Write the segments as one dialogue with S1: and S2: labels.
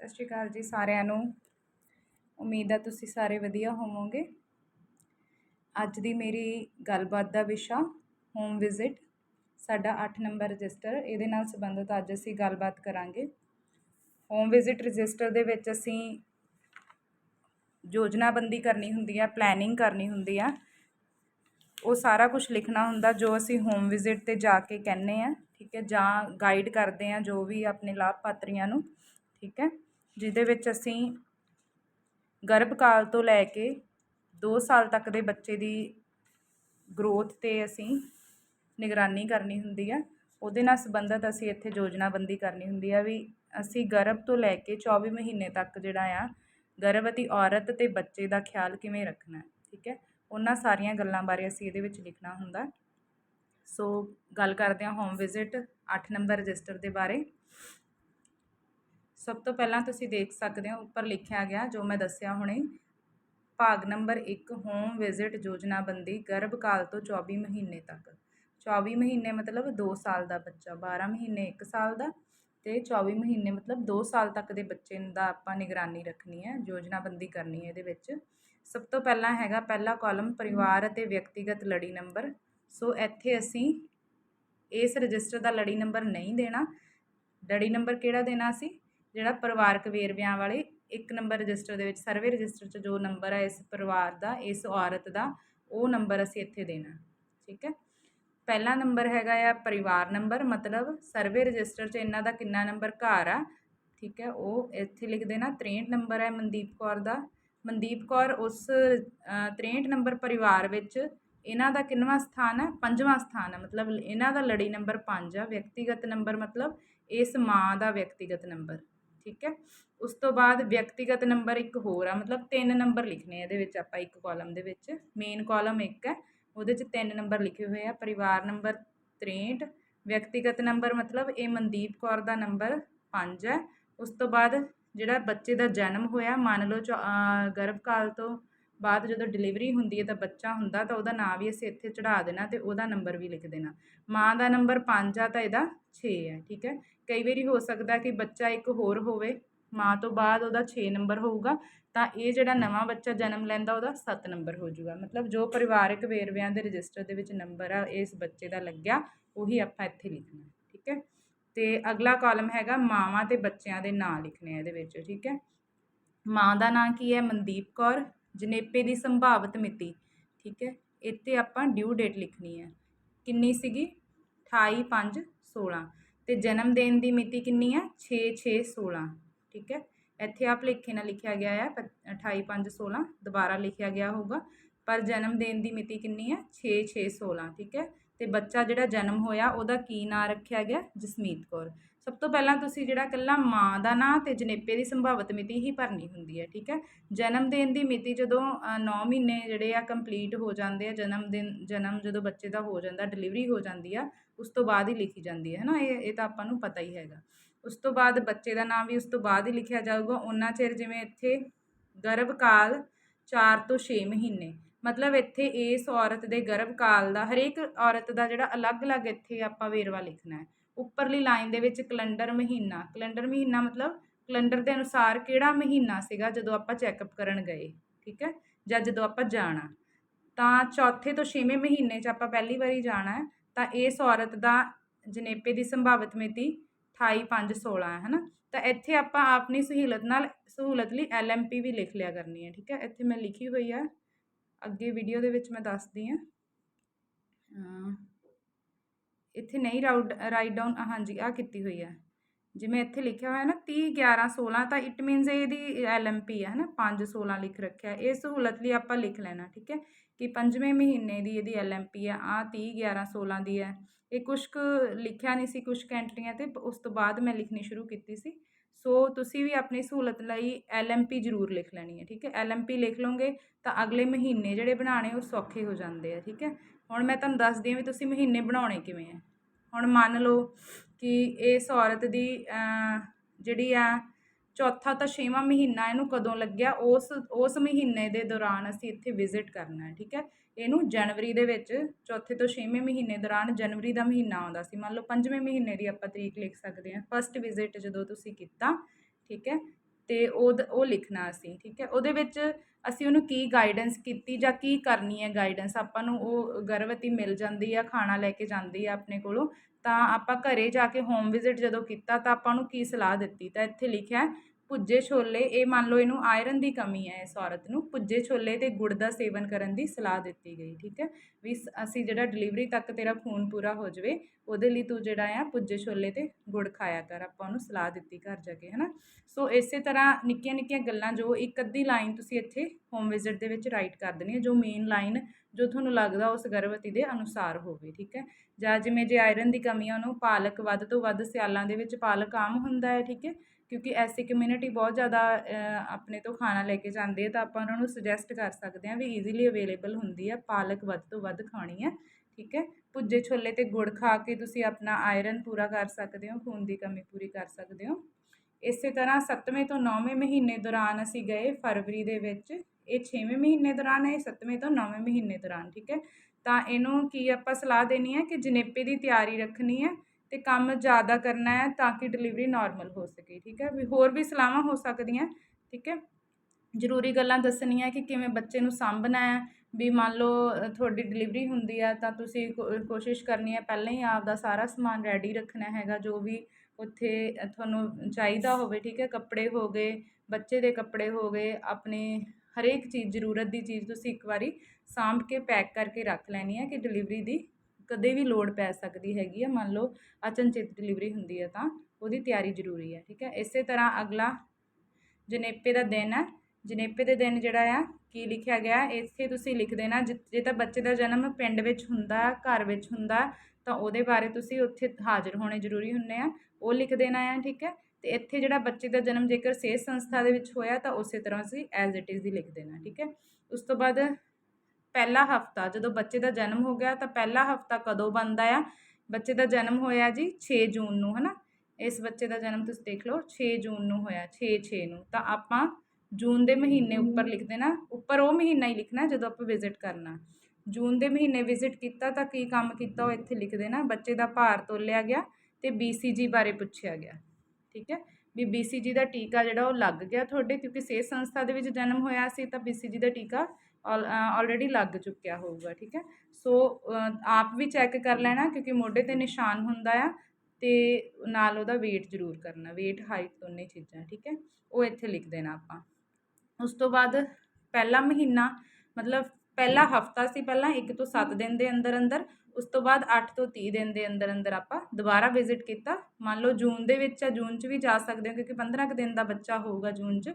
S1: ਸਤਿ ਸ਼੍ਰੀ ਅਕਾਲ ਜੀ ਸਾਰਿਆਂ ਨੂੰ। ਉਮੀਦ ਹੈ ਤੁਸੀਂ ਸਾਰੇ ਵਧੀਆ ਹੋਵੋਗੇ। ਅੱਜ ਦੀ ਮੇਰੀ ਗੱਲਬਾਤ ਦਾ ਵਿਸ਼ਾ ਹੋਮ ਵਿਜ਼ਿਟ ਸਾਡਾ 8 ਨੰਬਰ ਰਜਿਸਟਰ, ਇਹਦੇ ਨਾਲ ਸੰਬੰਧਿਤ ਅੱਜ ਅਸੀਂ ਗੱਲਬਾਤ ਕਰਾਂਗੇ। ਹੋਮ ਵਿਜ਼ਿਟ ਰਜਿਸਟਰ ਦੇ ਵਿੱਚ ਅਸੀਂ ਯੋਜਨਾਬੰਦੀ ਕਰਨੀ ਹੁੰਦੀ ਆ ਪਲੈਨਿੰਗ ਕਰਨੀ ਹੁੰਦੀ ਆ। ਉਹ ਸਾਰਾ ਕੁਝ ਲਿਖਣਾ ਹੁੰਦਾ, ਜੋ ਅਸੀਂ ਹੋਮ ਵਿਜ਼ਿਟ ਤੇ ਜਾ ਕੇ ਕਹਿੰਨੇ ਆ, ਠੀਕ ਹੈ, ਜਾਂ ਗਾਈਡ ਕਰਦੇ ਆ ਜੋ ਵੀ ਆਪਣੇ ਲਾਭਪਾਤਰੀਆਂ ਨੂੰ, ਠੀਕ ਹੈ। ਜਿਹਦੇ ਵਿੱਚ ਅਸੀਂ ਗਰਭ ਕਾਲ ਤੋਂ ਲੈ ਕੇ 2 ਸਾਲ ਤੱਕ ਦੇ ਬੱਚੇ ਦੀ ਗਰੋਥ ਤੇ ਅਸੀਂ ਨਿਗਰਾਨੀ ਕਰਨੀ ਹੁੰਦੀ ਆ। ਉਹਦੇ ਨਾਲ ਸੰਬੰਧਿਤ ਅਸੀਂ ਇੱਥੇ ਯੋਜਨਾਬੰਦੀ ਕਰਨੀ ਹੁੰਦੀ ਆ ਵੀ ਅਸੀਂ ਗਰਭ ਤੋਂ ਲੈ ਕੇ 24 ਮਹੀਨੇ ਤੱਕ ਜਿਹੜਾ ਆ, ਗਰਭਵਤੀ ਔਰਤ ਤੇ ਬੱਚੇ ਦਾ ਖਿਆਲ ਕਿਵੇਂ ਰੱਖਣਾ ਠੀਕ ਹੈ? ਉਹਨਾਂ ਸਾਰੀਆਂ ਗੱਲਾਂ ਬਾਰੇ ਅਸੀਂ ਇਹਦੇ ਵਿੱਚ ਲਿਖਣਾ ਹੁੰਦਾ। ਸੋ ਗੱਲ ਕਰਦੇ ਹਾਂ ਹੋਮ ਵਿਜ਼ਿਟ 8 ਨੰਬਰ ਰਜਿਸਟਰ ਦੇ ਬਾਰੇ। ਸਭ ਤੋਂ ਪਹਿਲਾਂ ਤੁਸੀਂ ਦੇਖ ਸਕਦੇ ਹੋ, ਉੱਪਰ ਲਿਖਿਆ ਗਿਆ ਜੋ ਮੈਂ ਦੱਸਿਆ ਹੁਣੇ। ਭਾਗ ਨੰਬਰ 1 ਹੋਮ ਵਿਜ਼ਿਟ ਯੋਜਨਾਬੰਦੀ ਗਰਭਕਾਲ ਤੋਂ 24 ਮਹੀਨੇ ਤੱਕ। 24 ਮਹੀਨੇ ਮਤਲਬ 2 ਸਾਲ ਦਾ ਬੱਚਾ 12 ਮਹੀਨੇ 1 ਸਾਲ ਦਾ ਤੇ 24 ਮਹੀਨੇ ਮਤਲਬ 2 ਸਾਲ ਤੱਕ ਦੇ ਬੱਚੇ ਦਾ ਆਪਾਂ ਨਿਗਰਾਨੀ ਰੱਖਣੀ ਹੈ, ਯੋਜਨਾਬੰਦੀ ਕਰਨੀ ਹੈ ਇਹਦੇ ਵਿੱਚ। ਸਭ ਤੋਂ ਪਹਿਲਾਂ ਹੈਗਾ ਪਹਿਲਾ ਕਾਲਮ ਪਰਿਵਾਰ ਅਤੇ ਵਿਅਕਤੀਗਤ ਲੜੀ ਨੰਬਰ। ਸੋ ਇੱਥੇ ਅਸੀਂ ਇਸ ਰਜਿਸਟਰ ਦਾ ਲੜੀ ਨੰਬਰ ਨਹੀਂ ਦੇਣਾ। ਲੜੀ ਨੰਬਰ ਕਿਹੜਾ ਦੇਣਾ ਸੀ? ਜਿਹੜਾ ਪਰਿਵਾਰਕ ਵੇਰਵਿਆਂ ਵਾਲੇ ਇੱਕ ਨੰਬਰ ਰਜਿਸਟਰ ਦੇ ਵਿੱਚ ਸਰਵੇ ਰਜਿਸਟਰ 'ਚ ਜੋ ਨੰਬਰ ਹੈ ਇਸ ਪਰਿਵਾਰ ਦਾ ਇਸ ਔਰਤ ਦਾ ਉਹ ਨੰਬਰ ਅਸੀਂ ਇੱਥੇ ਦੇਣਾ ਠੀਕ ਹੈ? ਪਹਿਲਾ ਨੰਬਰ ਹੈਗਾ ਆ ਪਰਿਵਾਰ ਨੰਬਰ ਮਤਲਬ ਸਰਵੇ ਰਜਿਸਟਰ 'ਚ ਇਹਨਾਂ ਦਾ ਕਿੰਨਾ ਨੰਬਰ ਘਰ ਆ ਠੀਕ ਹੈ? ਉਹ ਇੱਥੇ ਲਿਖ ਦੇਣਾ 63 ਨੰਬਰ ਹੈ ਮਨਦੀਪ ਕੌਰ ਦਾ। ਮਨਦੀਪ ਕੌਰ ਉਸ ਅ, 63 ਨੰਬਰ ਪਰਿਵਾਰ ਵਿੱਚ ਇਹਨਾਂ ਦਾ ਕਿੰਨਵਾਂ ਸਥਾਨ ਹੈ ਪੰਜਵਾਂ ਸਥਾਨ ਹੈ ਮਤਲਬ ਇਹਨਾਂ ਦਾ ਲੜੀ ਨੰਬਰ 5 ਆ ਵਿਅਕਤੀਗਤ ਨੰਬਰ ਮਤਲਬ ਇਸ ਮਾਂ ਦਾ ਵਿਅਕਤੀਗਤ ਨੰਬਰ ਠੀਕ ਹੈ? ਉਸ ਤੋਂ ਬਾਅਦ ਵਿਅਕਤੀਗਤ ਨੰਬਰ ਇੱਕ ਹੋਰ ਆ, ਮਤਲਬ ਤਿੰਨ ਨੰਬਰ ਲਿਖਨੇ ਆ ਇਹਦੇ ਵਿੱਚ ਆਪਾਂ ਇੱਕ ਕਾਲਮ ਦੇ ਵਿੱਚ। ਮੇਨ ਕਾਲਮ ਇੱਕ ਹੈ, ਉਹਦੇ 'ਚ ਤਿੰਨ ਨੰਬਰ ਲਿਖੇ ਹੋਏ ਆ, ਪਰਿਵਾਰ ਨੰਬਰ 63 ਵਿਅਕਤੀਗਤ ਨੰਬਰ ਮਤਲਬ ਇਹ ਮਨਦੀਪ ਕੌਰ ਦਾ ਨੰਬਰ 5 ਹੈ। ਉਸ ਤੋਂ ਬਾਅਦ ਜਿਹੜਾ ਬੱਚੇ ਦਾ ਜਨਮ ਹੋਇਆ, ਮੰਨ ਲਓ ਚੌ- ਅਹ ਗਰਭਕਾਲ ਤੋਂ ਬਾਅਦ ਜਦੋਂ ਡਿਲੀਵਰੀ ਹੁੰਦੀ ਹੈ ਤਾਂ ਬੱਚਾ ਹੁੰਦਾ ਤਾਂ ਉਹਦਾ ਨਾਂ ਵੀ ਅਸੀਂ ਇੱਥੇ ਚੜਾ ਦੇਣਾ ਅਤੇ ਉਹਦਾ ਨੰਬਰ ਵੀ ਲਿਖ ਦੇਣਾ। ਮਾਂ ਦਾ ਨੰਬਰ ਪੰਜ ਆ ਤਾਂ ਇਹਦਾ ਛੇ ਹੈ ਠੀਕ ਹੈ? ਕਈ ਵਾਰੀ ਹੋ ਸਕਦਾ ਕਿ ਬੱਚਾ ਇੱਕ ਹੋਰ ਹੋਵੇ, ਮਾਂ ਤੋਂ ਬਾਅਦ ਉਹਦਾ 6 ਨੰਬਰ ਹੋਊਗਾ, ਤਾਂ ਇਹ ਜਿਹੜਾ ਨਵਾਂ ਬੱਚਾ ਜਨਮ ਲੈਂਦਾ ਉਹਦਾ 7 ਨੰਬਰ ਹੋ ਜਾਊਗਾ। ਮਤਲਬ ਜੋ ਪਰਿਵਾਰਕ ਵੇਰਵਿਆਂ ਦੇ ਰਜਿਸਟਰ ਦੇ ਵਿੱਚ ਨੰਬਰ ਆ, ਇਸ ਬੱਚੇ ਦਾ ਲੱਗਿਆ, ਉਹੀ ਆਪਾਂ ਇੱਥੇ ਲਿਖਣਾ, ਠੀਕ ਹੈ? ਤੇ ਅਗਲਾ ਕਾਲਮ ਹੈਗਾ ਮਾਵਾਂ ਤੇ ਬੱਚਿਆਂ ਦੇ ਨਾਂ ਲਿਖਣੇ ਆ ਇਹਦੇ ਵਿੱਚ, ਠੀਕ ਹੈ? ਮਾਂ ਦਾ ਨਾਂ ਕੀ ਹੈ? ਮਨਦੀਪ ਕੌਰ। ਜਨੇਪੇ ਦੀ ਸੰਭਾਵਿਤ ਮਿਤੀ, ਠੀਕ ਹੈ? ਇੱਥੇ ਆਪਾਂ ਡਿਊ ਡੇਟ ਲਿਖਣੀ ਹੈ। ਕਿੰਨੀ ਸੀਗੀ? 28 5 16 ਅਤੇ ਜਨਮ ਦੇਣ ਦੀ ਮਿਤੀ ਕਿੰਨੀ ਹੈ? 6 6 16 ਠੀਕ ਹੈ? ਇੱਥੇ ਆਪ ਲਿਖੇ ਨਾਲ ਲਿਖਿਆ ਗਿਆ ਹੈ 28 5 16 ਦੁਬਾਰਾ ਲਿਖਿਆ ਗਿਆ ਹੋਊਗਾ। ਪਰ ਜਨਮ ਦੇਣ ਦੀ ਮਿਤੀ ਕਿੰਨੀ ਹੈ? 6 6 16 ਠੀਕ ਹੈ? ਅਤੇ ਬੱਚਾ ਜਿਹੜਾ ਜਨਮ ਹੋਇਆ, ਉਹਦਾ ਕੀ ਨਾਂ ਰੱਖਿਆ ਗਿਆ? ਜਸਮੀਤ ਕੌਰ। ਸਭ ਤੋਂ ਪਹਿਲਾਂ ਤੁਸੀਂ ਜਿਹੜਾ ਇਕੱਲਾ ਮਾਂ ਦਾ ਨਾਂ ਤੇ ਜਨੇਪੇ ਦੀ ਸੰਭਾਵਿਤ ਮਿਤੀ ਹੀ ਭਰਨੀ ਹੁੰਦੀ ਹੈ, ਠੀਕ ਹੈ? ਜਨਮ ਦਿਨ ਦੀ ਮਿਤੀ ਜਦੋਂ 9 ਮਹੀਨੇ ਜਿਹੜੇ ਆ ਕੰਪਲੀਟ ਹੋ ਜਾਂਦੇ ਆ, ਜਨਮ ਦਿਨ, ਜਨਮ ਜਦੋਂ ਬੱਚੇ ਦਾ ਹੋ ਜਾਂਦਾ ਡਿਲੀਵਰੀ ਹੋ ਜਾਂਦੀ ਆ, ਉਸ ਤੋਂ ਬਾਅਦ ਹੀ ਲਿਖੀ ਜਾਂਦੀ ਹੈ ਨਾ ਇਹ ਇਹ ਤਾਂ ਆਪਾਂ ਨੂੰ ਪਤਾ ਹੀ ਹੈਗਾ। ਉਸ ਤੋਂ ਬਾਅਦ ਬੱਚੇ ਦਾ ਨਾਮ ਵੀ ਉਸ ਤੋਂ ਬਾਅਦ ਹੀ ਲਿਖਿਆ ਜਾਊਗਾ। ਉਹਨਾਂ ਚਿਰ ਜਿਵੇਂ ਇੱਥੇ ਗਰਭਕਾਲ 4 ਤੋਂ 6 ਮਹੀਨੇ, ਮਤਲਬ ਇੱਥੇ ਇਸ ਔਰਤ ਦੇ ਗਰਭਕਾਲ ਦਾ ਹਰੇਕ ਔਰਤ ਦਾ ਜਿਹੜਾ ਅਲੱਗ-ਅਲੱਗ ਇੱਥੇ ਆਪਾਂ ਵੇਰਵਾ ਲਿਖਣਾ ਹੈ। ਉੱਪਰਲੀ ਲਾਈਨ ਦੇ ਵਿੱਚ ਕੈਲੰਡਰ ਮਹੀਨਾ। ਕੈਲੰਡਰ ਮਹੀਨਾ ਮਤਲਬ ਕੈਲੰਡਰ ਦੇ ਅਨੁਸਾਰ ਕਿਹੜਾ ਮਹੀਨਾ ਸੀਗਾ ਜਦੋਂ ਆਪਾਂ ਚੈੱਕਅਪ ਕਰਨ ਗਏ, ਠੀਕ ਹੈ? ਜਾਂ ਜਦੋਂ ਆਪਾਂ ਜਾਣਾ। ਤਾਂ ਚੌਥੇ ਤੋਂ ਛੇਵੇਂ ਮਹੀਨੇ 'ਚ ਆਪਾਂ ਪਹਿਲੀ ਵਾਰੀ ਜਾਣਾ ਹੈ, ਤਾਂ ਇਸ ਔਰਤ ਦਾ ਜਨੇਪੇ ਦੀ ਸੰਭਾਵਿਤ ਮਿਤੀ 28 5 16 ਹੈ, ਹਨਾ? ਤਾਂ ਇੱਥੇ ਆਪਾਂ ਆਪਣੀ ਸਹੂਲਤ ਨਾਲ ਸਹੂਲਤ ਲਈ ਐਲਐਮਪੀ ਵੀ ਲਿਖ ਲਿਆ ਕਰਨੀ ਹੈ, ਠੀਕ ਹੈ? ਇੱਥੇ ਮੈਂ ਲਿਖੀ ਹੋਈ ਆ। ਅੱਗੇ ਵੀਡੀਓ ਦੇ ਵਿੱਚ ਮੈਂ ਦੱਸਦੀ ਹਾਂ। ਇੱਥੇ ਨਹੀਂ ਰਾਊਟ ਰਾਈਟ ਡਾਊਨ ਹਾਂਜੀ ਆ ਕੀਤੀ ਹੋਈ ਹੈ। ਜਿਵੇਂ ਇੱਥੇ ਲਿਖਿਆ ਹੋਇਆ ਨਾ 30 11 16 ਤਾਂ ਇਟ ਮੀਨਸ ਇਹਦੀ ਐਲਐਮਪੀ ਹੈ ਨਾ? 5 16 ਲਿਖ ਰੱਖਿਆ। ਇਹ ਸਹੂਲਤ ਲਈ ਆਪਾਂ ਲਿਖ ਲੈਣਾ, ਠੀਕ ਹੈ? ਕਿ ਪੰਜਵੇਂ ਮਹੀਨੇ ਦੀ ਇਹਦੀ ਐਲਐਮਪੀ ਆ ਆ 30 11 16 ਦੀ ਹੈ। ਇਹ ਕੁਛ ਕੁ ਲਿਖਿਆ ਨਹੀਂ ਸੀ, ਕੁਛ ਕੰਟਰੀਆਂ ਤੇ ਉਸ ਤੋਂ ਬਾਅਦ ਮੈਂ ਲਿਖਣੀ ਸ਼ੁਰੂ ਕੀਤੀ ਸੀ। ਸੋ ਤੁਸੀਂ ਵੀ ਆਪਣੀ ਸਹੂਲਤ ਲਈ ਐਲਐਮਪੀ ਜ਼ਰੂਰ ਲਿਖ ਲੈਣੀ ਹੈ, ਠੀਕ ਹੈ? ਐਲਐਮਪੀ ਲਿਖ ਲਓਗੇ ਤਾਂ ਅਗਲੇ ਮਹੀਨੇ ਜਿਹੜੇ ਬਣਾਉਣੇ ਉਹ ਸੌਖੇ ਹੋ ਜਾਂਦੇ ਆ, ਠੀਕ ਹੈ? ਹੁਣ ਮੈਂ ਤੁਹਾਨੂੰ ਦੱਸਦੀ ਹਾਂ ਵੀ ਤੁਸੀਂ ਮਹੀਨੇ ਬਣਾਉਣੇ ਕਿਵੇਂ ਆ। ਹੁਣ ਮੰਨ ਲਓ ਕਿ ਇਸ ਔਰਤ ਦੀ ਜਿਹੜੀ ਆ, ਚੌਥਾ ਤਾਂ ਛੇਵਾਂ ਮਹੀਨਾ ਇਹਨੂੰ ਕਦੋਂ ਲੱਗਿਆ? ਉਸ ਉਸ ਮਹੀਨੇ ਦੇ ਦੌਰਾਨ ਅਸੀਂ ਇੱਥੇ ਵਿਜ਼ਿਟ ਕਰਨਾ ਹੈ, ਠੀਕ ਹੈ? ਇਹਨੂੰ ਜਨਵਰੀ ਦੇ ਵਿੱਚ, ਚੌਥੇ ਤੋਂ ਛੇਵੇਂ ਮਹੀਨੇ ਦੌਰਾਨ ਜਨਵਰੀ ਦਾ ਮਹੀਨਾ ਆਉਂਦਾ ਸੀ। ਮੰਨ ਲਓ ਪੰਜਵੇਂ ਮਹੀਨੇ ਦੀ ਆਪਾਂ ਤਰੀਕ ਲਿਖ ਸਕਦੇ ਹਾਂ। ਫਸਟ ਵਿਜ਼ਿਟ ਜਦੋਂ ਤੁਸੀਂ ਕੀਤਾ, ਠੀਕ ਹੈ? ਅਤੇ ਉਹ ਉਹ ਲਿਖਣਾ ਅਸੀਂ, ਠੀਕ ਹੈ? ਉਹਦੇ ਵਿੱਚ ਅਸੀਂ ਉਹਨੂੰ ਕੀ ਗਾਈਡੈਂਸ ਕੀਤੀ ਜਾਂ ਕੀ ਕਰਨੀ ਹੈ ਗਾਈਡੈਂਸ ਆਪਾਂ ਨੂੰ ਉਹ ਗਰਭਵਤੀ ਮਿਲ ਜਾਂਦੀ ਆ, ਖਾਣਾ ਲੈ ਕੇ ਜਾਂਦੀ ਆ ਆਪਣੇ ਕੋਲੋਂ, ਤਾਂ ਆਪਾਂ ਘਰੇ ਜਾ ਕੇ ਹੋਮ ਵਿਜ਼ਿਟ ਜਦੋਂ ਕੀਤਾ ਤਾਂ ਆਪਾਂ ਨੂੰ ਕੀ ਸਲਾਹ ਦਿੱਤੀ? ਤਾਂ ਇੱਥੇ ਲਿਖਿਆ ਭੁੱਜੇ ਛੋਲੇ, ਇਹ ਮੰਨ ਲਓ ਇਹਨੂੰ ਆਇਰਨ ਦੀ ਕਮੀ ਹੈ ਇਸ ਔਰਤ ਨੂੰ, ਭੁੱਜੇ ਛੋਲੇ ਤੇ ਗੁੜ ਦਾ ਸੇਵਨ ਕਰਨ ਦੀ ਸਲਾਹ ਦਿੱਤੀ ਗਈ, ਠੀਕ ਹੈ? ਵੀ ਸ- ਅਸੀਂ ਜਿਹੜਾ ਡਿਲੀਵਰੀ ਤੱਕ ਤੇਰਾ ਖੂਨ ਪੂਰਾ ਹੋ ਜਾਵੇ, ਉਹਦੇ ਲਈ ਤੂੰ ਜਿਹੜਾ ਆ ਭੁੱਜੇ ਛੋਲੇ ਤੇ ਗੁੜ ਖਾਇਆ ਕਰ, ਆਪਾਂ ਉਹਨੂੰ ਸਲਾਹ ਦਿੱਤੀ ਘਰ ਜਾ ਕੇ, ਹਨਾ? ਸੋ ਇਸੇ ਤਰ੍ਹਾਂ ਨਿੱਕੀਆਂ ਨਿੱਕੀਆਂ ਗੱਲਾਂ ਜੋ ਇੱਕ ਅੱਧੀ ਲਾਈਨ ਤੁਸੀਂ ਇੱਥੇ ਹੋਮ ਵਿਜ਼ਿਟ ਦੇ ਵਿੱਚ ਰਾਈਟ ਕਰ ਦੇਣੀ ਹੈ, ਜੋ ਮੇਨ ਲਾਈਨ ਜੋ ਤੁਹਾਨੂੰ ਲੱਗਦਾ ਉਸ ਗਰਭਵਤੀ ਦੇ ਅਨੁਸਾਰ ਹੋਵੇ, ਠੀਕ ਹੈ? ਜਾਂ ਜਿਵੇਂ ਜੇ ਆਇਰਨ ਦੀ ਕਮੀ ਆ, ਉਹਨੂੰ ਪਾਲਕ ਵੱਧ ਤੋਂ ਵੱਧ ਸਿਆਲਾਂ ਦੇ ਵਿੱਚ ਪਾਲਕ ਆਮ ਹੁੰਦਾ ਹੈ, ਠੀਕ ਹੈ? ਕਿਉਂਕਿ ਐਸੀ ਕਮਿਊਨਿਟੀ ਬਹੁਤ ਜ਼ਿਆਦਾ ਆਪਣੇ ਤੋਂ ਖਾਣਾ ਲੈ ਕੇ ਜਾਂਦੇ ਆ ਤਾਂ ਆਪਾਂ ਉਹਨਾਂ ਨੂੰ ਸੁਜੈਸਟ ਕਰ ਸਕਦੇ ਹਾਂ ਵੀ ਈਜ਼ੀਲੀ ਅਵੇਲੇਬਲ ਹੁੰਦੀ ਹੈ, ਪਾਲਕ ਵੱਧ ਤੋਂ ਵੱਧ ਖਾਣੀ ਹੈ, ਠੀਕ ਹੈ? ਭੁੱਜੇ ਛੋਲੇ ਤੇ ਗੁੜ ਖਾ ਕੇ ਤੁਸੀਂ ਆਪਣਾ ਆਇਰਨ ਪੂਰਾ ਕਰ ਸਕਦੇ ਹੋ, ਖੂਨ ਦੀ ਕਮੀ ਪੂਰੀ ਕਰ ਸਕਦੇ ਹੋ। ਇਸੇ ਤਰ੍ਹਾਂ 7ਵੇਂ ਤੋਂ 9ਵੇਂ ਮਹੀਨੇ ਦੌਰਾਨ ਅਸੀਂ ਗਏ ਫਰਵਰੀ ਦੇ ਵਿੱਚ ਇਹ 6ਵੇਂ ਮਹੀਨੇ ਦੌਰਾਨ ਹੈ 7ਵੇਂ ਤੋਂ 9ਵੇਂ ਮਹੀਨੇ ਦੌਰਾਨ, ਠੀਕ ਹੈ? ਤਾਂ ਇਹਨੂੰ ਕੀ ਆਪਾਂ ਸਲਾਹ ਦੇਣੀ ਹੈ ਕਿ ਜਨੇਪੇ ਦੀ ਤਿਆਰੀ ਰੱਖਣੀ ਹੈ ਤੇ ਕੰਮ ਜ਼ਿਆਦਾ ਕਰਨਾ ਹੈ ਤਾਂ ਕਿ ਡਿਲੀਵਰੀ ਨਾਰਮਲ ਹੋ ਸਕੇ, ਠੀਕ ਹੈ? ਵੀ ਹੋਰ ਵੀ ਸਲਾਹਾਂ ਹੋ ਸਕਦੀਆਂ, ਠੀਕ ਹੈ? ਜ਼ਰੂਰੀ ਗੱਲਾਂ ਦੱਸਣੀਆਂ ਕਿ ਕਿਵੇਂ ਬੱਚੇ ਨੂੰ ਸਾਂਭਣਾ ਹੈ, ਵੀ ਮੰਨ ਲਓ ਤੁਹਾਡੀ ਡਿਲੀਵਰੀ ਹੁੰਦੀ ਹੈ ਤਾਂ ਤੁਸੀਂ ਕੋ- ਕੋਸ਼ਿਸ਼ ਕਰਨੀ ਹੈ ਪਹਿਲਾਂ ਹੀ ਆਪਦਾ ਸਾਰਾ ਸਮਾਨ ਰੈਡੀ ਰੱਖਣਾ ਹੈਗਾ, ਜੋ ਵੀ ਉੱਥੇ ਤੁਹਾਨੂੰ ਚਾਹੀਦਾ ਹੋਵੇ, ਠੀਕ ਹੈ? ਕੱਪੜੇ ਹੋ ਗਏ, ਬੱਚੇ ਦੇ ਕੱਪੜੇ ਹੋ ਗਏ, ਆਪਣੇ ਹਰੇਕ ਚੀਜ਼, ਜ਼ਰੂਰਤ ਦੀ ਚੀਜ਼ ਤੁਸੀਂ ਇੱਕ ਵਾਰੀ ਸਾਂਭ ਕੇ ਪੈਕ ਕਰਕੇ ਰੱਖ ਲੈਣੀ ਹੈ ਕਿ ਡਿਲੀਵਰੀ ਦੀ ਕਦੇ ਵੀ ਲੋੜ ਪੈ ਸਕਦੀ ਹੈਗੀ ਹੈ। ਮੰਨ ਲਓ ਅਚਨਚੇਤ ਡਿਲੀਵਰੀ ਹੁੰਦੀ ਹੈ ਤਾਂ ਉਹਦੀ ਤਿਆਰੀ ਜ਼ਰੂਰੀ ਹੈ, ਠੀਕ ਹੈ। ਇਸੇ ਤਰ੍ਹਾਂ ਅਗਲਾ ਜਨੇਪੇ ਦਾ ਦਿਨ ਹੈ। ਜਨੇਪੇ ਦੇ ਦਿਨ ਜਿਹੜਾ ਆ, ਕੀ ਲਿਖਿਆ ਗਿਆ ਇੱਥੇ ਤੁਸੀਂ ਲਿਖ ਦੇਣਾ, ਜਿ- ਜੇ ਤਾਂ ਬੱਚੇ ਦਾ ਜਨਮ ਪਿੰਡ ਵਿੱਚ ਹੁੰਦਾ, ਘਰ ਵਿੱਚ ਹੁੰਦਾ, ਤਾਂ ਉਹਦੇ ਬਾਰੇ ਤੁਸੀਂ ਉੱਥੇ ਹਾਜ਼ਰ ਹੋਣੇ ਜ਼ਰੂਰੀ ਹੁੰਦੇ ਆ। ਉਹ ਲਿਖ ਦੇਣਾ ਆ, ਠੀਕ ਹੈ। ਤੇ ਇੱਥੇ ਜਿਹੜਾ ਬੱਚੇ ਦਾ ਜਨਮ ਜੇਕਰ ਸਿਹਤ ਸੰਸਥਾ ਦੇ ਵਿੱਚ ਹੋਇਆ ਤਾਂ ਉਸੇ ਤਰ੍ਹਾਂ ਅਸੀਂ ਐਜ਼ ਇਟ ਇਜ਼ ਹੀ ਲਿਖ ਦੇਣਾ, ਠੀਕ ਹੈ? ਉਸ ਤੋਂ ਬਾਅਦ ਪਹਿਲਾ ਹਫਤਾ, ਜਦੋਂ ਬੱਚੇ ਦਾ ਜਨਮ ਹੋ ਗਿਆ ਤਾਂ ਪਹਿਲਾ ਹਫਤਾ ਕਦੋਂ ਬਣਦਾ ਆ? ਬੱਚੇ ਦਾ ਜਨਮ ਹੋਇਆ ਜੀ 6 ਜੂਨ ਨੂੰ, ਹਨਾ? ਇਸ ਬੱਚੇ ਦਾ ਜਨਮ ਤੁਸੀਂ ਦੇਖ ਲਓ 6 ਜੂਨ ਨੂੰ ਹੋਇਆ 6 6 ਨੂੰ। ਤਾਂ ਆਪਾਂ ਜੂਨ ਦੇ ਮਹੀਨੇ ਉੱਪਰ ਲਿਖ ਦੇਣਾ, ਉੱਪਰ ਉਹ ਮਹੀਨਾ ਹੀ ਲਿਖਣਾ ਜਦੋਂ ਆਪਾਂ ਵਿਜ਼ਿਟ ਕਰਨਾ। ਜੂਨ ਦੇ ਮਹੀਨੇ ਵਿਜ਼ਿਟ ਕੀਤਾ ਤਾਂ ਕੀ ਕੰਮ ਕੀਤਾ ਉਹ ਇੱਥੇ ਲਿਖ ਦੇਣਾ, ਬੱਚੇ ਦਾ ਭਾਰ ਤੋਲਿਆ ਗਿਆ ਤੇ BCG ਬਾਰੇ ਪੁੱਛਿਆ ਗਿਆ। ਠੀਕ ਹੈ? ਵੀ BCG ਦਾ ਟੀਕਾ ਜਿਹੜਾ ਉਹ ਲੱਗ ਗਿਆ ਤੁਹਾਡੇ, ਕਿਉਂਕਿ ਸਿਹਤ ਸੰਸਥਾ ਦੇ ਵਿੱਚ ਜਨਮ ਹੋਇਆ ਸੀ, ਤਾਂ BCG ਦਾ ਟੀਕਾ ਆਲਰੇਡੀ ਲੱਗ ਚੁੱਕਿਆ ਹੋਊਗਾ, ਠੀਕ ਹੈ? ਸੋ ਆਪ ਵੀ ਚੈੱਕ ਕਰ ਲੈਣਾ, ਕਿਉਂਕਿ ਮੋਢੇ ਤੇ ਨਿਸ਼ਾਨ ਹੁੰਦਾ ਆ, ਤੇ ਨਾਲ ਉਹਦਾ weight ਜ਼ਰੂਰ ਕਰਨਾ, weight ਹਾਈਟ ਦੋਨੇ ਚੀਜ਼ਾਂ, ਠੀਕ ਹੈ? ਉਹ ਇੱਥੇ ਲਿਖ ਦੇਣਾ ਆਪਾਂ। ਉਸ ਤੋਂ ਬਾਅਦ ਪਹਿਲਾ ਮਹੀਨਾ, ਮਤਲਬ ਪਹਿਲਾ ਹਫਤਾ ਸੀ, ਪਹਿਲਾਂ 1 ਤੋਂ 7 ਦਿਨ ਦੇ ਅੰਦਰ ਅੰਦਰ ਉਸ ਤੋਂ ਬਾਅਦ 8 ਤੋਂ 30 ਦਿਨ ਦੇ ਅੰਦਰ ਅੰਦਰ ਆਪਾਂ ਦੁਬਾਰਾ ਵਿਜ਼ਿਟ ਕੀਤਾ। ਮੰਨ ਲਓ ਜੂਨ ਦੇ ਵਿੱਚ ਆ, ਜੂਨ 'ਚ ਵੀ ਜਾ ਸਕਦੇ ਹੋ ਕਿਉਂਕਿ 15 ਕੁ ਦਿਨ ਦਾ ਬੱਚਾ ਹੋਊਗਾ ਜੂਨ 'ਚ।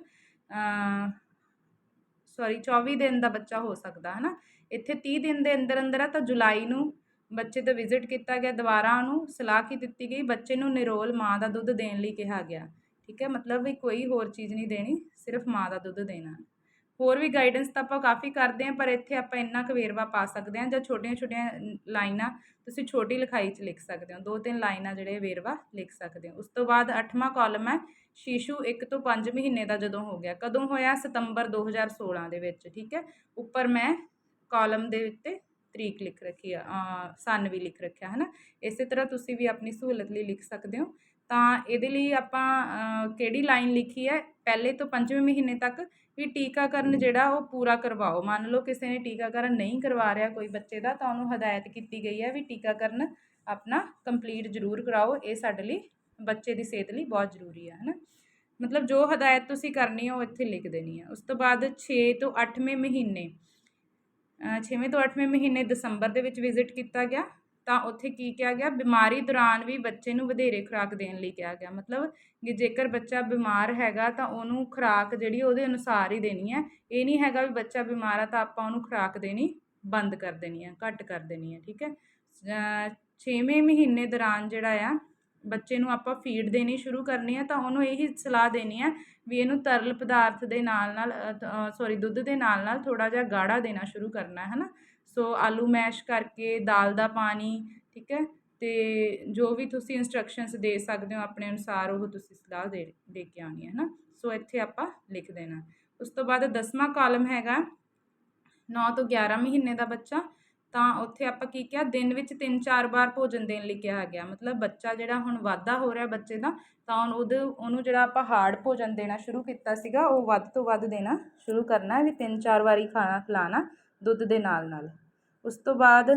S1: ਸੌਰੀ 24 ਦਿਨ ਦਾ ਬੱਚਾ ਹੋ ਸਕਦਾ ਹੈ ਨਾ ਇੱਥੇ 30 ਦਿਨ ਦੇ ਅੰਦਰ ਅੰਦਰ ਆ ਤਾਂ ਜੁਲਾਈ ਨੂੰ ਬੱਚੇ ਦਾ ਵਿਜ਼ਿਟ ਕੀਤਾ ਗਿਆ, ਦੁਬਾਰਾ ਉਹਨੂੰ ਸਲਾਹ ਕੀ ਦਿੱਤੀ ਗਈ? ਬੱਚੇ ਨੂੰ ਨਿਰੋਲ ਮਾਂ ਦਾ ਦੁੱਧ ਦੇਣ ਲਈ ਕਿਹਾ ਗਿਆ। ਠੀਕ ਹੈ? ਮਤਲਬ ਵੀ ਕੋਈ ਹੋਰ ਚੀਜ਼ ਨਹੀਂ ਦੇਣੀ, ਸਿਰਫ ਮਾਂ ਦਾ ਦੁੱਧ ਦੇਣਾ। ਹੋਰ ਵੀ ਗਾਈਡੈਂਸ ਤਾਂ ਆਪਾਂ ਕਾਫੀ ਕਰਦੇ ਹਾਂ, ਪਰ ਇੱਥੇ ਆਪਾਂ ਇੰਨਾ ਕੁ ਵੇਰਵਾ ਪਾ ਸਕਦੇ ਹਾਂ ਜਾਂ ਛੋਟੀਆਂ ਛੋਟੀਆਂ ਲਾਈਨਾਂ ਤੁਸੀਂ ਛੋਟੀ ਲਿਖਾਈ 'ਚ ਲਿਖ ਸਕਦੇ ਹੋ। ਦੋ ਤਿੰਨ ਲਾਈਨਾਂ ਜਿਹੜੇ ਵੇਰਵਾ ਲਿਖ ਸਕਦੇ ਹੋ। ਉਸ ਤੋਂ ਬਾਅਦ 8ਵਾਂ ਕਾਲਮ ਹੈ, ਸ਼ੀਸ਼ੂ 1 ਤੋਂ 5 ਮਹੀਨੇ ਦਾ ਜਦੋਂ ਹੋ ਗਿਆ। ਕਦੋਂ ਹੋਇਆ? ਸਤੰਬਰ 2016 ਦੇ ਵਿੱਚ, ਠੀਕ ਹੈ? ਉੱਪਰ ਮੈਂ ਕਾਲਮ ਦੇ ਉੱਤੇ ਤਰੀਕ ਲਿਖ ਰੱਖੀ ਆ ਸਨ ਵੀ ਲਿਖ ਰੱਖਿਆ ਹੈ ਨਾ ਇਸੇ ਤਰ੍ਹਾਂ ਤੁਸੀਂ ਵੀ ਆਪਣੀ ਸਹੂਲਤ ਲਈ ਲਿਖ ਸਕਦੇ ਹੋ। ਤਾਂ ਇਹਦੇ ਲਈ ਆਪਾਂ ਕਿਹੜੀ ਲਾਈਨ ਲਿਖੀ ਹੈ? ਪਹਿਲੇ ਤੋਂ ਪੰਜਵੇਂ ਮਹੀਨੇ ਤੱਕ ਵੀ ਟੀਕਾਕਰਨ ਜਿਹੜਾ ਉਹ ਪੂਰਾ ਕਰਵਾਓ। ਮੰਨ ਲਓ ਕਿਸੇ ਨੇ ਟੀਕਾਕਰਨ ਨਹੀਂ ਕਰਵਾ ਰਿਹਾ ਕੋਈ ਬੱਚੇ ਦਾ ਤਾਂ ਉਹਨੂੰ ਹਦਾਇਤ ਕੀਤੀ ਗਈ ਹੈ ਵੀ ਟੀਕਾਕਰਨ ਆਪਣਾ ਕੰਪਲੀਟ ਜ਼ਰੂਰ ਕਰਾਓ। ਇਹ ਸਾਡੇ ਲਈ ਬੱਚੇ ਦੀ ਸਿਹਤ ਲਈ ਬਹੁਤ ਜ਼ਰੂਰੀ ਹੈ ਹਨਾ? ਮਤਲਬ ਜੋ ਹਦਾਇਤ ਤੁਸੀਂ ਕਰਨੀ ਹੈ ਉਹ ਇੱਥੇ ਲਿਖ ਦੇਣੀ ਹੈ। ਉਸ ਤੋਂ ਬਾਅਦ 6 ਤੋਂ 8ਵੇਂ ਮਹੀਨੇ 6ਵੇਂ ਤੋਂ 8ਵੇਂ ਮਹੀਨੇ ਦਸੰਬਰ ਦੇ ਵਿੱਚ ਵਿਜ਼ਿਟ ਕੀਤਾ ਗਿਆ। ਤਾਂ ਉੱਥੇ ਕੀ ਕਿਹਾ ਗਿਆ? ਬਿਮਾਰੀ ਦੌਰਾਨ ਵੀ ਬੱਚੇ ਨੂੰ ਵਧੇਰੇ ਖੁਰਾਕ ਦੇਣ ਲਈ ਕਿਹਾ ਗਿਆ। ਮਤਲਬ ਕਿ ਜੇਕਰ ਬੱਚਾ ਬਿਮਾਰ ਹੈਗਾ ਤਾਂ ਉਹਨੂੰ ਖੁਰਾਕ ਜਿਹੜੀ ਉਹਦੇ ਅਨੁਸਾਰ ਹੀ ਦੇਣੀ ਹੈ। ਇਹ ਨਹੀਂ ਹੈਗਾ ਵੀ ਬੱਚਾ ਬਿਮਾਰ ਆ ਤਾਂ ਆਪਾਂ ਉਹਨੂੰ ਖੁਰਾਕ ਦੇਣੀ ਬੰਦ ਕਰ ਦੇਣੀ ਹੈ, ਘੱਟ ਕਰ ਦੇਣੀ ਹੈ, ਠੀਕ ਹੈ? ਛੇਵੇਂ ਮਹੀਨੇ ਦੌਰਾਨ ਜਿਹੜਾ ਆ, ਬੱਚੇ ਨੂੰ ਆਪਾਂ ਫੀਡ ਦੇਣੀ ਸ਼ੁਰੂ ਕਰਨੀ ਹੈ ਤਾਂ ਉਹਨੂੰ ਇਹੀ ਸਲਾਹ ਦੇਣੀ ਹੈ ਵੀ ਇਹਨੂੰ ਤਰਲ ਪਦਾਰਥ ਦੇ ਨਾਲ ਨਾਲ ਸੌਰੀ ਦੁੱਧ ਦੇ ਨਾਲ ਨਾਲ ਥੋੜਾ ਜਿਹਾ ਗਾੜਾ ਦੇਣਾ ਸ਼ੁਰੂ ਕਰਨਾ, ਹੈ ਨਾ? ਸੋ ਆਲੂ ਮੈਸ਼ ਕਰਕੇ, ਦਾਲ ਦਾ ਪਾਣੀ, ਠੀਕ ਹੈ? ਅਤੇ ਜੋ ਵੀ ਤੁਸੀਂ ਇੰਸਟਰਕਸ਼ਨਸ ਦੇ ਸਕਦੇ ਹੋ ਆਪਣੇ ਅਨੁਸਾਰ, ਉਹ ਤੁਸੀਂ ਸਲਾਹ ਦੇ ਦੇ ਕੇ ਆਉਣੀ ਹੈ ਨਾ? ਸੋ ਇੱਥੇ ਆਪਾਂ ਲਿਖ ਦੇਣਾ। ਉਸ ਤੋਂ ਬਾਅਦ ਦਸਵਾਂ ਕਾਲਮ ਹੈਗਾ 9 ਤੋਂ 11 ਮਹੀਨੇ ਦਾ ਬੱਚਾ। ਤਾਂ ਉੱਥੇ ਆਪਾਂ ਕੀ ਕਿਹਾ? ਦਿਨ ਵਿੱਚ ਤਿੰਨ ਚਾਰ ਵਾਰ ਭੋਜਨ ਦੇਣ ਲਈ ਕਿਹਾ ਗਿਆ। ਮਤਲਬ ਬੱਚਾ ਜਿਹੜਾ ਹੁਣ ਵਾਧਾ ਹੋ ਰਿਹਾ ਬੱਚੇ ਦਾ, ਤਾਂ ਉਹਦੇ, ਉਹਨੂੰ ਜਿਹੜਾ ਆਪਾਂ ਹਾਰਡ ਭੋਜਨ ਦੇਣਾ ਸ਼ੁਰੂ ਕੀਤਾ ਸੀਗਾ, ਉਹ ਵੱਧ ਤੋਂ ਵੱਧ ਦੇਣਾ ਸ਼ੁਰੂ ਕਰਨਾ ਵੀ ਤਿੰਨ ਚਾਰ ਵਾਰੀ ਖਾਣਾ ਖਿਲਾਉਣਾ ਦੁੱਧ ਦੇ ਨਾਲ ਨਾਲ ਉਸ ਤੋਂ ਬਾਅਦ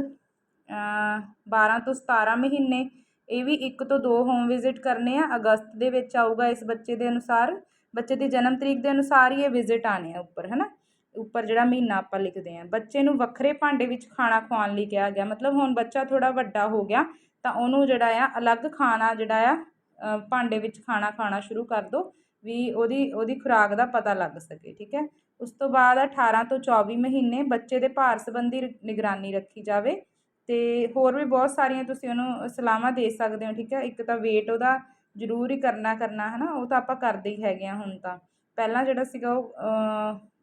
S1: 12 ਤੋਂ 17 ਮਹੀਨੇ, ਇਹ ਵੀ ਇੱਕ ਤੋਂ ਦੋ ਹੋਮ ਵਿਜ਼ਿਟ ਕਰਨੇ ਆ। ਅਗਸਤ ਦੇ ਵਿੱਚ ਆਊਗਾ ਇਸ ਬੱਚੇ ਦੇ ਅਨੁਸਾਰ। ਬੱਚੇ ਦੀ ਜਨਮ ਤਰੀਕ ਦੇ ਅਨੁਸਾਰ ਹੀ ਇਹ ਵਿਜ਼ਿਟ ਆਣੇ ਆ ਉੱਪਰ ਹੈ ਨਾ ਉੱਪਰ ਜਿਹੜਾ ਮਹੀਨਾ ਆਪਾਂ ਲਿਖਦੇ ਆ। ਬੱਚੇ ਨੂੰ ਵੱਖਰੇ ਭਾਂਡੇ ਵਿੱਚ ਖਾਣਾ ਖਵਾਉਣ ਲਈ ਕਿਹਾ ਗਿਆ। ਮਤਲਬ ਹੁਣ ਬੱਚਾ ਥੋੜਾ ਵੱਡਾ ਹੋ ਗਿਆ, ਤਾਂ ਉਹਨੂੰ ਜਿਹੜਾ ਆ, ਅਲੱਗ ਖਾਣਾ ਜਿਹੜਾ ਆ ਭਾਂਡੇ ਵਿੱਚ ਖਾਣਾ ਖਾਣਾ ਸ਼ੁਰੂ ਕਰ ਦਿਓ ਵੀ ਉਹਦੀ ਉਹਦੀ ਖੁਰਾਕ ਦਾ ਪਤਾ ਲੱਗ ਸਕੇ, ਠੀਕ ਹੈ? ਉਸ ਤੋਂ ਬਾਅਦ 18 ਤੋਂ 24 ਮਹੀਨੇ ਬੱਚੇ ਦੇ ਭਾਰ ਸੰਬੰਧੀ ਨਿਗਰਾਨੀ ਰੱਖੀ ਜਾਵੇ। ਅਤੇ ਹੋਰ ਵੀ ਬਹੁਤ ਸਾਰੀਆਂ ਤੁਸੀਂ ਉਹਨੂੰ ਸਲਾਹਾਂ ਦੇ ਸਕਦੇ ਹੋ, ਠੀਕ ਹੈ? ਇੱਕ ਤਾਂ ਵੇਟ ਉਹਦਾ ਜ਼ਰੂਰ ਹੀ ਕਰਨਾ ਕਰਨਾ ਹੈ ਨਾ ਉਹ ਤਾਂ ਆਪਾਂ ਕਰਦੇ ਹੀ ਹੈਗੇ ਹਾਂ ਹੁਣ ਤਾਂ। ਪਹਿਲਾਂ ਜਿਹੜਾ ਸੀਗਾ ਉਹ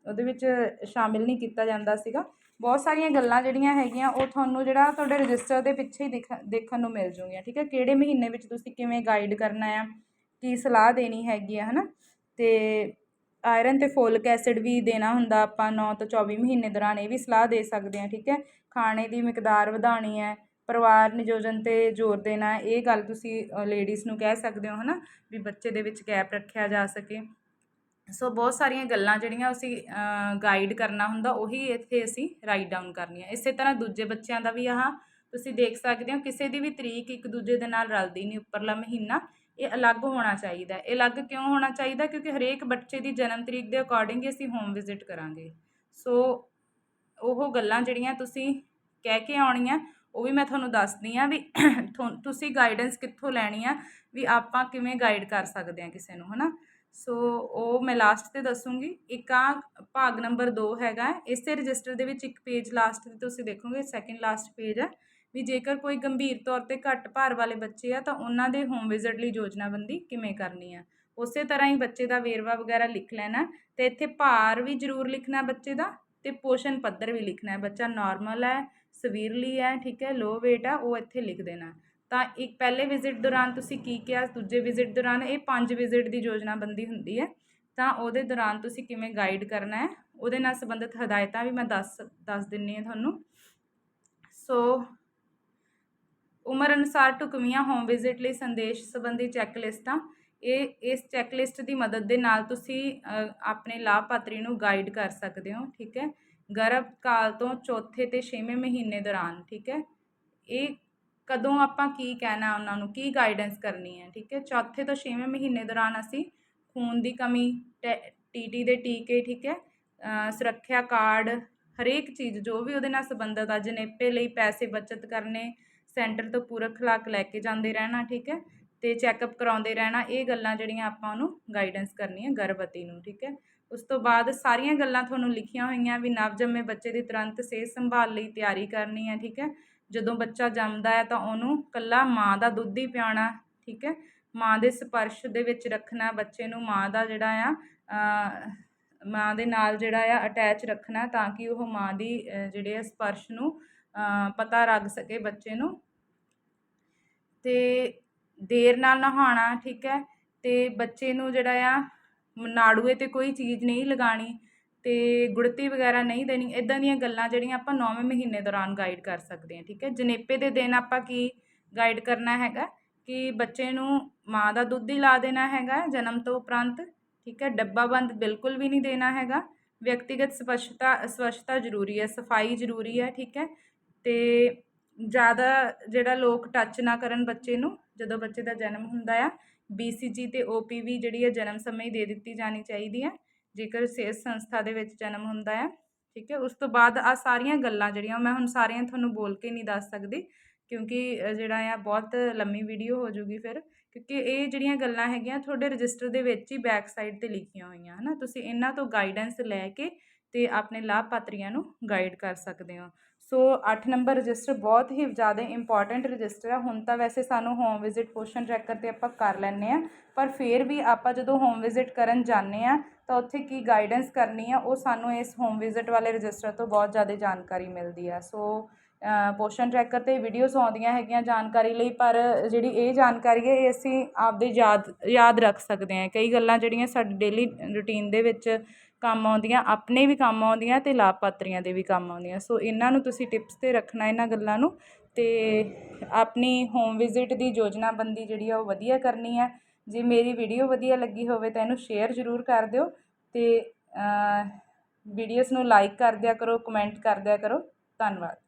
S1: ਉਹਦੇ ਵਿੱਚ ਸ਼ਾਮਿਲ ਨਹੀਂ ਕੀਤਾ ਜਾਂਦਾ ਸੀਗਾ। ਬਹੁਤ ਸਾਰੀਆਂ ਗੱਲਾਂ ਜਿਹੜੀਆਂ ਹੈਗੀਆਂ, ਉਹ ਤੁਹਾਨੂੰ ਜਿਹੜਾ ਤੁਹਾਡੇ ਰਜਿਸਟਰ ਦੇ ਪਿੱਛੇ ਹੀ ਦਿਖ ਦੇਖਣ ਨੂੰ ਮਿਲ ਜੂਗੀਆਂ ਠੀਕ ਹੈ? ਕਿਹੜੇ ਮਹੀਨੇ ਵਿੱਚ ਤੁਸੀਂ ਕਿਵੇਂ ਗਾਈਡ ਕਰਨਾ ਆ, ਕੀ ਸਲਾਹ ਦੇਣੀ ਹੈਗੀ ਆ ਹੈ ਨਾ ਅਤੇ ਆਇਰਨ ਤੇ ਫੋਲਿਕ ਐਸਿਡ ਵੀ ਦੇਣਾ ਹੁੰਦਾ ਆਪਾਂ 9 ਤੋਂ 24 ਮਹੀਨੇ ਦੌਰਾਨ, ਇਹ ਵੀ ਸਲਾਹ ਦੇ ਸਕਦੇ ਹਾਂ, ਠੀਕ ਹੈ? ਖਾਣੇ ਦੀ ਮਿਕਦਾਰ ਵਧਾਉਣੀ ਹੈ, ਪਰਿਵਾਰ ਨਿਯੋਜਨ ਤੇ ਜ਼ੋਰ ਦੇਣਾ, ਇਹ ਗੱਲ ਤੁਸੀਂ ਲੇਡੀਜ਼ ਨੂੰ ਕਹਿ ਸਕਦੇ ਹੋ, ਹਨਾ? ਵੀ ਬੱਚੇ ਦੇ ਵਿੱਚ ਗੈਪ ਰੱਖਿਆ ਜਾ ਸਕੇ। ਸੋ ਬਹੁਤ ਸਾਰੀਆਂ ਗੱਲਾਂ ਜਿਹੜੀਆਂ ਅਸੀਂ ਗਾਈਡ ਕਰਨਾ ਹੁੰਦਾ, ਉਹੀ ਇੱਥੇ ਅਸੀਂ ਰਾਈਟ ਡਾਊਨ ਕਰਨੀਆਂ ਇਸੇ ਤਰ੍ਹਾਂ ਦੂਜੇ ਬੱਚਿਆਂ ਦਾ ਵੀ ਆਹ ਤੁਸੀਂ ਦੇਖ ਸਕਦੇ ਹੋ, ਕਿਸੇ ਦੀ ਵੀ ਤਰੀਕ ਇੱਕ ਦੂਜੇ ਦੇ ਨਾਲ ਰਲਦੀ ਨਹੀਂ, ਉੱਪਰਲਾ ਮਹੀਨਾ। ਇਹ ਅਲੱਗ ਹੋਣਾ ਚਾਹੀਦਾ ਇਹ ਅਲੱਗ ਕਿਉਂ ਹੋਣਾ ਚਾਹੀਦਾ ਕਿਉਂਕਿ ਹਰੇਕ ਬੱਚੇ ਦੀ ਜਨਮ ਤਰੀਕ ਦੇ ਅਕੋਰਡਿੰਗ ਹੀ ਅਸੀਂ ਹੋਮ ਵਿਜ਼ਿਟ ਕਰਾਂਗੇ। ਸੋ ਉਹ ਗੱਲਾਂ ਜਿਹੜੀਆਂ ਤੁਸੀਂ ਕਹਿ ਕੇ ਆਉਣੀਆਂ, ਉਹ ਵੀ ਮੈਂ ਤੁਹਾਨੂੰ ਦੱਸਦੀ ਆ ਵੀ ਤੁਸੀਂ ਗਾਈਡੈਂਸ ਕਿੱਥੋਂ ਲੈਣੀ ਆ, ਵੀ ਆਪਾਂ ਕਿਵੇਂ ਗਾਈਡ ਕਰ ਸਕਦੇ ਆ ਕਿਸੇ ਨੂੰ, ਹਨਾ? ਸੋ ਉਹ ਮੈਂ ਲਾਸਟ ਤੇ ਦੱਸੂਗੀ। ਇੱਕ ਆ ਭਾਗ ਨੰਬਰ 2 ਹੈਗਾ ਇਸੇ ਰਜਿਸਟਰ ਦੇ ਵਿੱਚ ਇੱਕ ਪੇਜ ਲਾਸਟ ਤੇ ਤੁਸੀਂ ਦੇਖੋਗੇ ਸੈਕਿੰਡ ਲਾਸਟ ਪੇਜ ਹੈ। ਵੀ ਜੇਕਰ ਕੋਈ ਗੰਭੀਰ ਤੌਰ ਤੇ ਘੱਟ ਭਾਰ ਵਾਲੇ ਬੱਚੇ ਆ, ਤਾਂ ਉਹਨਾਂ ਦੇ ਹੋਮ ਵਿਜ਼ਿਟ ਲਈ ਯੋਜਨਾਬੰਦੀ ਕਿਵੇਂ ਕਰਨੀ ਆ? ਉਸੇ ਤਰ੍ਹਾਂ ਹੀ ਬੱਚੇ ਦਾ ਵੇਰਵਾ ਵਗੈਰਾ ਲਿਖ ਲੈਣਾ ਤੇ ਇੱਥੇ ਭਾਰ ਵੀ ਜ਼ਰੂਰ ਲਿਖਣਾ ਬੱਚੇ ਦਾ ਤੇ ਪੋਸ਼ਣ ਪੱਧਰ ਵੀ ਲਿਖਣਾ ਹੈ। ਬੱਚਾ ਨਾਰਮਲ ਹੈ, ਸਵੀਰਲੀ ਹੈ, ਠੀਕ ਹੈ ਲੋ weight ਹੈ ਉਹ ਇੱਥੇ ਲਿਖ ਦੇਣਾ। ਤਾਂ ਇੱਕ ਪਹਿਲੇ ਵਿਜ਼ਿਟ ਦੌਰਾਨ ਤੁਸੀਂ ਕੀ ਕਿਹਾ, ਦੂਜੇ ਵਿਜ਼ਿਟ ਦੌਰਾਨ ਇਹ ਪੰਜ ਵਿਜ਼ਿਟ ਦੀ ਯੋਜਨਾਬੰਦੀ ਹੁੰਦੀ ਹੈ। ਤਾਂ ਉਹਦੇ ਦੌਰਾਨ ਤੁਸੀਂ ਕਿਵੇਂ ਗਾਈਡ ਕਰਨਾ ਹੈ? ਉਹਦੇ ਨਾਲ ਸੰਬੰਧਿਤ ਹਦਾਇਤਾਂ ਵੀ ਮੈਂ ਦੱਸ ਦੱਸ ਦਿੰਨੀ ਹਾਂ ਤੁਹਾਨੂੰ। ਸੋ ਉਮਰ ਅਨੁਸਾਰ ਢੁਕਵੀਆਂ ਹੋਮ ਵਿਜ਼ਿਟ ਲਈ ਸੰਦੇਸ਼ ਸੰਬੰਧੀ ਚੈੱਕਲਿਸਟਾਂ ਇਹ, ਇਸ ਚੈੱਕਲਿਸਟ ਦੀ ਮਦਦ ਦੇ ਨਾਲ ਤੁਸੀਂ ਆਪਣੇ ਲਾਭਪਾਤਰੀ ਨੂੰ ਗਾਈਡ ਕਰ ਸਕਦੇ ਹੋ, ਠੀਕ ਹੈ? ਗਰਭ ਕਾਲ ਤੋਂ ਚੌਥੇ ਤੇ 6ਵੇਂ ਮਹੀਨੇ ਦੌਰਾਨ, ਠੀਕ ਹੈ? ਇਹ ਕਦੋਂ ਆਪਾਂ ਕੀ ਕਹਿਣਾ ਉਹਨਾਂ ਨੂੰ, ਕੀ ਗਾਈਡੈਂਸ ਕਰਨੀ ਹੈ, ਠੀਕ ਹੈ? ਚੌਥੇ ਤੋਂ 6ਵੇਂ ਮਹੀਨੇ ਦੌਰਾਨ ਅਸੀਂ ਖੂਨ ਦੀ ਕਮੀ ਟੀਟੀ ਦੇ ਟੀਕੇ, ਠੀਕ ਹੈ? ਸੁਰੱਖਿਆ ਕਾਰਡ, ਹਰੇਕ ਚੀਜ਼ ਜੋ ਵੀ ਉਹਦੇ ਨਾਲ ਸੰਬੰਧਿਤ ਆ, ਜਨੇਪੇ ਲਈ ਪੈਸੇ ਬਚਤ ਕਰਨੇ ਸੈਂਟਰ ਤੋਂ ਪੂਰਕ ਖੁਰਾਕ ਲੈ ਕੇ ਜਾਂਦੇ ਰਹਿਣਾ, ਠੀਕ ਹੈ? ਤੇ ਚੈੱਕਅਪ ਕਰਾਉਂਦੇ ਰਹਿਣਾ, ਇਹ ਗੱਲਾਂ ਜਿਹੜੀਆਂ ਆਪਾਂ ਉਹਨੂੰ ਗਾਈਡੈਂਸ ਕਰਨੀ ਹੈ ਗਰਭਵਤੀ ਨੂੰ, ਠੀਕ ਹੈ? ਉਸ ਤੋਂ ਬਾਅਦ ਸਾਰੀਆਂ ਗੱਲਾਂ ਤੁਹਾਨੂੰ ਲਿਖੀਆਂ ਹੋਈਆਂ ਵੀ ਨਵ ਜੰਮੇ ਬੱਚੇ ਦੀ ਤੁਰੰਤ ਸਿਹਤ ਸੰਭਾਲ ਲਈ ਤਿਆਰੀ ਕਰਨੀ ਹੈ, ਠੀਕ ਹੈ? ਜਦੋਂ ਬੱਚਾ ਜੰਮਦਾ ਹੈ ਤਾਂ ਉਹਨੂੰ ਕੱਲਾ ਮਾਂ ਦਾ ਦੁੱਧ ਹੀ ਪਿਆਉਣਾ, ਠੀਕ ਹੈ? ਮਾਂ ਦੇ ਸਪਰਸ਼ ਦੇ ਵਿੱਚ ਰੱਖਣਾ, ਬੱਚੇ ਨੂੰ ਮਾਂ ਦਾ ਜਿਹੜਾ ਆ ਮਾਂ ਦੇ ਨਾਲ ਜਿਹੜਾ ਆ ਅਟੈਚ ਰੱਖਣਾ ਤਾਂ ਕਿ ਉਹ ਮਾਂ ਦੀ ਜਿਹੜੇ ਸਪਰਸ਼ ਨੂੰ ਪਤਾ ਲੱਗ ਸਕੇ ਬੱਚੇ ਨੂੰ। ਤੇ ਦੇਰ ਨਾਲ ਨਹਾਉਣਾ, ਠੀਕ ਹੈ? ਅਤੇ ਬੱਚੇ ਨੂੰ ਜਿਹੜਾ ਆ, ਨਾੜੂਏ ਤੇ ਕੋਈ ਚੀਜ਼ ਨਹੀਂ ਲਗਾਉਣੀ ਅਤੇ ਗੁੜਤੀ ਵਗੈਰਾ ਨਹੀਂ ਦੇਣੀ। ਇੱਦਾਂ ਦੀਆਂ ਗੱਲਾਂ ਜਿਹੜੀਆਂ ਆਪਾਂ ਨੌਵੇਂ ਮਹੀਨੇ ਦੌਰਾਨ ਗਾਈਡ ਕਰ ਸਕਦੇ ਹਾਂ, ਠੀਕ ਹੈ? ਜਨੇਪੇ ਦੇ ਦਿਨ ਆਪਾਂ ਕੀ ਗਾਈਡ ਕਰਨਾ ਹੈਗਾ? ਕਿ ਬੱਚੇ ਨੂੰ ਮਾਂ ਦਾ ਦੁੱਧ ਹੀ ਲਾ ਦੇਣਾ ਹੈਗਾ ਜਨਮ ਤੋਂ ਉਪਰੰਤ, ਠੀਕ ਹੈ? ਡੱਬਾ ਬੰਦ ਬਿਲਕੁਲ ਵੀ ਨਹੀਂ ਦੇਣਾ ਹੈਗਾ। ਵਿਅਕਤੀਗਤ ਸਵੱਛਤਾ ਸਵੱਛਤਾ ਜ਼ਰੂਰੀ ਹੈ, ਸਫ਼ਾਈ ਜ਼ਰੂਰੀ ਹੈ, ਠੀਕ ਹੈ? ਅਤੇ ਜ਼ਿਆਦਾ ਜਿਹੜਾ ਲੋਕ ਟੱਚ ਨਾ ਕਰਨ ਬੱਚੇ ਨੂੰ, ਜਦੋਂ ਬੱਚੇ ਦਾ ਜਨਮ ਹੁੰਦਾ ਆ BCG ਤੇ OPV ਜਿਹੜੀ ਹੈ ਜਨਮ ਸਮੇਂ ਹੀ ਦੇ ਦਿੱਤੀ ਜਾਣੀ ਚਾਹੀਦੀ ਹੈ ਜੇਕਰ ਸਿਹਤ ਸੰਸਥਾ ਦੇ ਵਿੱਚ ਜਨਮ ਹੁੰਦਾ ਹੈ ਠੀਕ ਹੈ, ਉਸ ਤੋਂ ਬਾਅਦ ਆ ਸਾਰੀਆਂ ਗੱਲਾਂ ਜਿਹੜੀਆਂ, ਮੈਂ ਹੁਣ ਸਾਰੀਆਂ ਤੁਹਾਨੂੰ ਬੋਲ ਕੇ ਨਹੀਂ ਦੱਸ ਸਕਦੀ, ਕਿਉਂਕਿ ਜਿਹੜਾ ਆ ਬਹੁਤ ਲੰਮੀ ਵੀਡੀਓ ਹੋ ਜੂਗੀ ਫਿਰ, ਕਿਉਂਕਿ ਇਹ ਜਿਹੜੀਆਂ ਗੱਲਾਂ ਹੈਗੀਆਂ ਤੁਹਾਡੇ ਰਜਿਸਟਰ ਦੇ ਵਿੱਚ ਹੀ ਬੈਕ ਸਾਈਡ ਤੇ ਲਿਖੀਆਂ ਹੋਈਆਂ, ਹਨਾ, ਤੁਸੀਂ ਇਹਨਾਂ ਤੋਂ ਗਾਈਡੈਂਸ ਲੈ ਕੇ ਤੇ ਆਪਣੇ ਲਾਭਪਾਤਰੀਆਂ ਨੂੰ ਗਾਈਡ ਕਰ ਸਕਦੇ ਹੋ। ਸੋ 8 ਨੰਬਰ ਰਜਿਸਟਰ ਬਹੁਤ ਹੀ ਜ਼ਿਆਦਾ ਇੰਪੋਰਟੈਂਟ ਰਜਿਸਟਰ ਹੈ ਹੁਣ ਤਾਂ ਵੈਸੇ ਸਾਨੂੰ ਹੋਮ ਵਿਜ਼ਿਟ ਪੋਸ਼ਨ ਟਰੈਕਰ ਤੇ ਆਪਾਂ ਕਰ ਲੈਂਦੇ ਆ ਪਰ ਫਿਰ ਵੀ ਆਪਾਂ ਜਦੋਂ ਹੋਮ ਵਿਜ਼ਿਟ ਕਰਨ ਜਾਂਦੇ ਆ ਤਾਂ ਉੱਥੇ ਕੀ ਗਾਈਡੈਂਸ ਕਰਨੀ ਆ, ਉਹ ਸਾਨੂੰ ਇਸ ਹੋਮ ਵਿਜ਼ਿਟ ਵਾਲੇ ਰਜਿਸਟਰ ਤੋਂ ਬਹੁਤ ਜ਼ਿਆਦਾ ਜਾਣਕਾਰੀ ਮਿਲਦੀ ਆ। ਸੋ ਪੋਸ਼ਨ ਟਰੈਕਰ 'ਤੇ ਵੀਡੀਓਜ਼ ਆਉਂਦੀਆਂ ਹੈਗੀਆਂ ਜਾਣਕਾਰੀ ਲਈ, ਪਰ ਜਿਹੜੀ ਇਹ ਜਾਣਕਾਰੀ ਹੈ, ਇਹ ਅਸੀਂ ਆਪਦੇ ਯਾਦ ਯਾਦ ਰੱਖ ਸਕਦੇ ਹਾਂ। ਕਈ ਗੱਲਾਂ ਜਿਹੜੀਆਂ ਸਾਡੀ ਡੇਲੀ ਰੂਟੀਨ ਦੇ ਵਿੱਚ ਕੰਮ ਆਉਂਦੀਆਂ, ਆਪਣੇ ਵੀ ਕੰਮ ਆਉਂਦੀਆਂ ਅਤੇ ਲਾਭਪਾਤਰੀਆਂ ਦੇ ਵੀ ਕੰਮ ਆਉਂਦੀਆਂ। ਸੋ ਇਹਨਾਂ ਨੂੰ ਤੁਸੀਂ ਟਿਪਸ 'ਤੇ ਰੱਖਣਾ ਇਹਨਾਂ ਗੱਲਾਂ ਨੂੰ ਅਤੇ ਆਪਣੀ ਹੋਮ ਵਿਜ਼ਿਟ ਦੀ ਯੋਜਨਾਬੰਦੀ ਜਿਹੜੀ ਆ ਉਹ ਵਧੀਆ ਕਰਨੀ ਹੈ ਜੇ ਮੇਰੀ ਵੀਡੀਓ ਵਧੀਆ ਲੱਗੀ ਹੋਵੇ ਤਾਂ ਇਹਨੂੰ ਸ਼ੇਅਰ ਜ਼ਰੂਰ ਕਰ ਦਿਓ ਅਤੇ ਵੀਡੀਓਜ਼ ਨੂੰ ਲਾਈਕ ਕਰ ਦਿਆ ਕਰੋ ਕਮੈਂਟ ਕਰ ਦਿਆ ਕਰੋ। ਧੰਨਵਾਦ।